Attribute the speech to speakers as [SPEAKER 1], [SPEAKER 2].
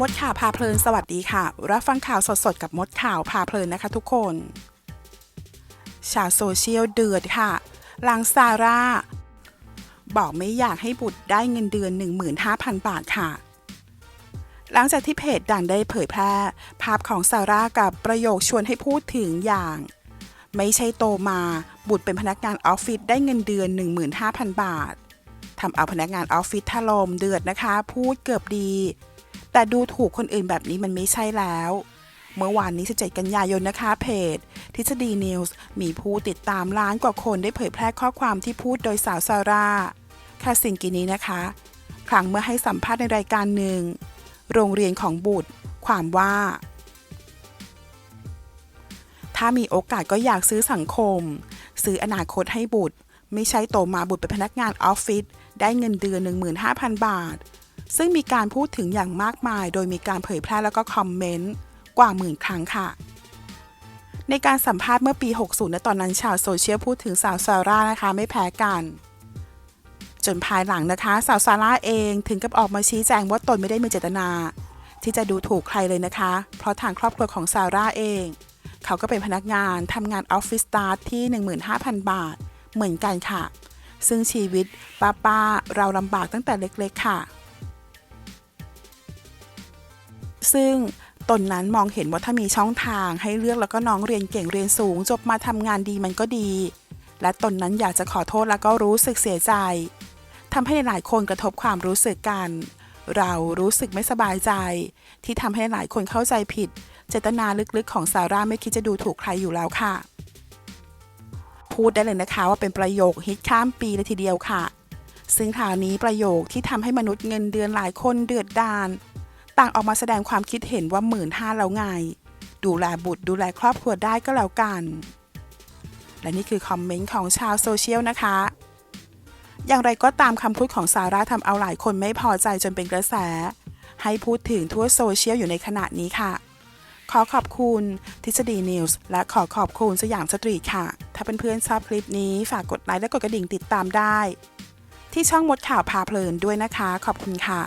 [SPEAKER 1] มดข่าวพาเพลินสวัสดีค่ะ รับฟังข่าวสดๆ กับมดข่าวพาเพลินนะคะทุกคน ชาวโซเชียลเดือดค่ะ หลังซาร่า บอกไม่อยากให้บุตรได้เงินเดือน 15,000 บาทค่ะ หลังจากที่เพจดังได้เผยแพร่ ภาพของซาร่ากับประโยคชวนให้พูดถึงอย่าง ไม่ใช่โตมาบุตรเป็นพนักงานออฟฟิศได้เงินเดือน 15,000 บาททำเอาพนักงานออฟฟิศถล่มเดือดนะคะ พูดเกือบดี แต่ดูถูกคนอื่นแบบนี้มันไม่ใช่แล้ว เมื่อวานนี้ 17 กันยายนนะคะเพจ ทฤษฎีนิวส์มีผู้ติดตามล้านกว่าคนได้เผยแพร่ข้อความที่พูดโดยสาวซาร่าคาสิงกินี้นะคะ ครั้งเมื่อให้สัมภาษณ์ในรายการหนึ่ง โรงเรียนของบุตร ความว่า ถ้ามีโอกาสก็อยากซื้อสังคม ซื้ออนาคตให้บุตร ไม่ใช่โตมาบุตรเป็นพนักงานออฟฟิศได้เงินเดือน 15,000 บาท ซึ่งมีการพูดถึงอย่างมากมาย โดยมีการเผยแพร่แล้วก็คอมเมนต์กว่าหมื่นครั้งค่ะ ในการสัมภาษณ์เมื่อปี 60 ในตอนนั้นชาวโซเชียลพูดถึงสาวซาร่านะคะไม่แพ้กันจนภายหลังนะคะ สาวซาร่าเองถึงกับออกมาชี้แจงว่าตนไม่ได้มีเจตนา ที่จะดูถูกใครเลยนะคะ เพราะทางครอบครัวของซาร่าเอง เขาก็เป็นพนักงานทำงานออฟฟิศสตาร์ทที่ 15,000 บาท เหมือนกันค่ะ ซึ่งชีวิตป้าป้าๆเราลำบากตั้งแต่เล็กๆค่ะ ซึ่งตนนั้นมองเห็นว่าถ้ามีช่องทางให้เลือกแล้วก็น้องเรียนเก่งเรียนสูง จบมาทำงานดีมันก็ดี และตนนั้นอยากจะขอโทษแล้วก็รู้สึกเสียใจทำให้หลายคนกระทบความรู้สึกกัน เรารู้สึกไม่สบายใจ ที่ทำให้หลายคนเข้าใจผิด เจตนาลึกๆของซาร่าไม่คิดจะดูถูกใครอยู่แล้วค่ะ พูดได้เลยนะคะว่าเป็นประโยคฮิตข้ามปีเลยทีเดียวค่ะ ซึ่งคราวนี้ประโยคที่ทำให้มนุษย์เงินเดือนหลายคนเดือดดาน ต่างออกมาแสดงความคิดเห็นว่าหมื่นห้าแล้วไง ดูแลบุตรดูแลครอบครัวได้ก็แล้วกัน และนี่คือคอมเมนต์ของชาวโซเชียลนะคะ อย่างไรก็ตามคำพูดของซาร่าทำเอาหลายคนไม่พอใจจนเป็นกระแส ให้พูดถึงทั่วโซเชียลอยู่ในขณะนี้ค่ะขอขอบคุณทฤษฎีนิวส์และขอขอบคุณสยามสตรีทค่ะ ถ้าเเพื่อนๆชอบคลิปนี้ฝากกดไลค์และกดกระดิ่งติดตามได้ ที่ช่องมดข่าวพาเพลินด้วยนะคะ ขอบคุณค่ะ